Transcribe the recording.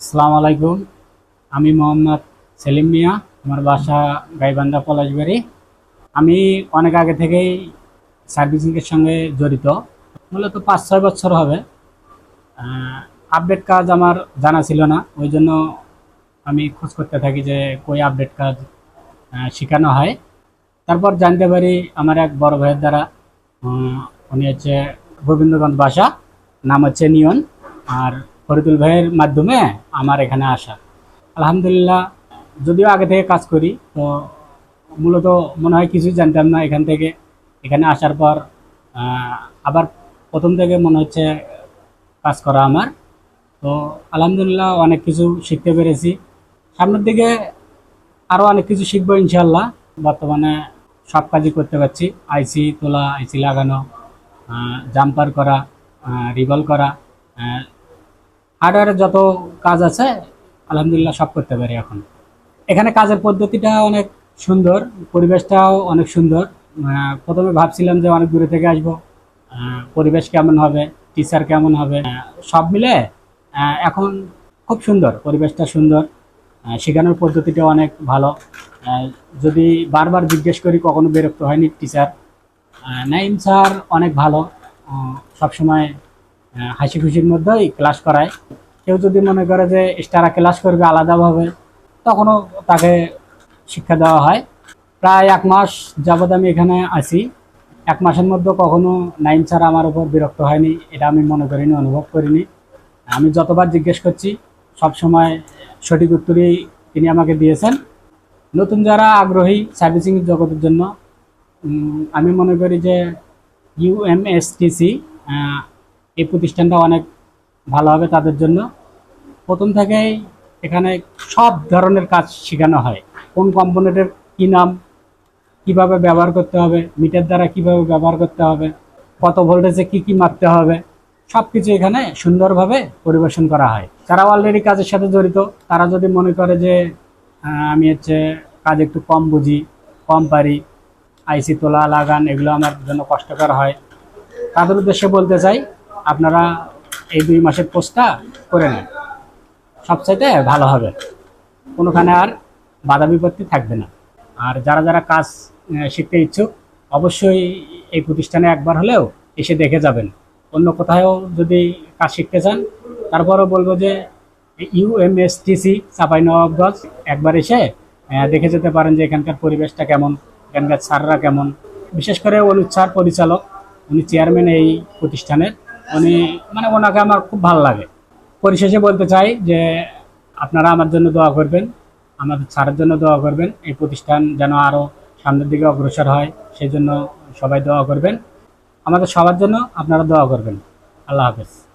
আসসালামু আলাইকুম। আমি মোহাম্মদ সেলিম মিয়া, আমার বাসা গাইবান্ধা পলাশবাড়ি। আমি অনেক আগে থেকেই সার্ভিসিংয়ের সঙ্গে জড়িত। মূলত পাঁচ, ছয় বছর হবে। আপডেট কাজ আমার জানা ছিল না। ওই জন্য আমি খোঁজ করতে থাকি যে কই আপডেট কাজ শেখানো হয়। তারপর জানতে পারি আমার এক বড় ভাইয়ের দ্বারা উনি হচ্ছে গোবিন্দগঞ্জ বাসা, নাম হচ্ছে নিয়ন। আর ফরিদুল ভাইয়ের মাধ্যমে আমার এখানে আসা। আলহামদুলিল্লাহ, যদিও আগে থেকে কাজ করি, তো মূলত মনে হয় কিছুই জানতাম না এখান থেকে। এখানে আসার পর আবার প্রথম থেকে মনে হচ্ছে কাজ করা আমার। তো আলহামদুলিল্লাহ অনেক কিছু শিখতে পেরেছি। সামনের দিকে আরও অনেক কিছু শিখব ইনশাল্লাহ বর্তমানে সব কাজই করতে পারছি। আইসি তোলা, আইসি লাগানো জাম্পার করা রিভল করা হার্ডওয়্যারের যত কাজ আছে, আলহামদুলিল্লাহ সব করতে পারি এখন। এখানে কাজের পদ্ধতিটা অনেক সুন্দর, পরিবেশটাও অনেক সুন্দর। প্রথমে ভাবছিলাম যে অনেক দূরে থেকে আসব। পরিবেশ কেমন হবে টিচার কেমন হবে? সব মিলে এখন খুব সুন্দর, পরিবেশটা সুন্দর। শেখানোর পদ্ধতিটা অনেক ভালো। যদি বারবার জিজ্ঞেস করি কখনো বিরক্ত হয়নি টিচার নাইম স্যার অনেক ভালো। সবসময় হাসি খুশির মধ্যেই ক্লাস করায়। কেউ যদি মনে করে যে এক্সট্রা ক্লাস করবে আলাদাভাবে, তখনও তাকে শিক্ষা দেওয়া হয়। প্রায় এক মাস যাবৎ আমি এখানে আছি। এক মাসের মধ্যে কখনো নাইন স্যার আমার উপর বিরক্ত হয়নি, এটা আমি মনে করিনি, অনুভব করিনি। আমি যতবার জিজ্ঞেস করছি সব সময় সঠিক উত্তরই তিনি আমাকে দিয়েছেন। নতুন যারা আগ্রহী সার্ভিসিং জগতের জন্য আমি মনে করি যে ইউএমএসটিসি এই প্রতিষ্ঠানটা অনেক ভালো হবে তাদের জন্য। প্রথম থেকেই এখানে সব ধরনের কাজ শেখানো হয়। কোন কম্পোনেন্টের কী নাম, কীভাবে ব্যবহার করতে হবে, মিটার দ্বারা কীভাবে ব্যবহার করতে হবে, কত ভোল্টেজে কি কি মারতে হবে সব কিছু এখানে সুন্দরভাবে পরিবেশন করা হয়। যারা অলরেডি কাজের সাথে জড়িত। তারা যদি মনে করে যে আমি হচ্ছে কাজ একটু কম বুঝি, কম পারি, আইসি তোলা, লাগান, এগুলো আমার জন্য কষ্টকর হয়, তাদের উদ্দেশ্যে বলতে চাই আপনারা এই দুই মাসের কোর্সটা করে নেন। সবচাইতে ভালো হবে। কোনোখানে আর বাধা বিপত্তি থাকবে না। আর যারা যারা কাজ শিখতে ইচ্ছুক, অবশ্যই এই প্রতিষ্ঠানে একবার হলেও এসে দেখে যাবেন। অন্য কোথাও যদি কাজ শিখতে চান, তারপরও বলব যে ইউএমএসটিসি চাপাই নবাবগঞ্জ একবার এসে দেখে যেতে পারেন যে এখানকার পরিবেশটা কেমন, এখানকার স্যাররা কেমন। বিশেষ করে অনুচ্ছার পরিচালক, উনি চেয়ারম্যান এই প্রতিষ্ঠানের। উনি মানে ওনাকে আমার খুব ভালো লাগে। পরিশেষে বলতে চাই যে আপনারা আমার জন্য দোয়া করবেন, আমাদের ছাড়ের জন্য দোয়া করবেন, এই প্রতিষ্ঠান যেন আরও সামনের দিকে অগ্রসর হয় সেই জন্য সবাই দোয়া করবেন। আমাদের সবার জন্য আপনারা দোয়া করবেন। আল্লাহ হাফেজ।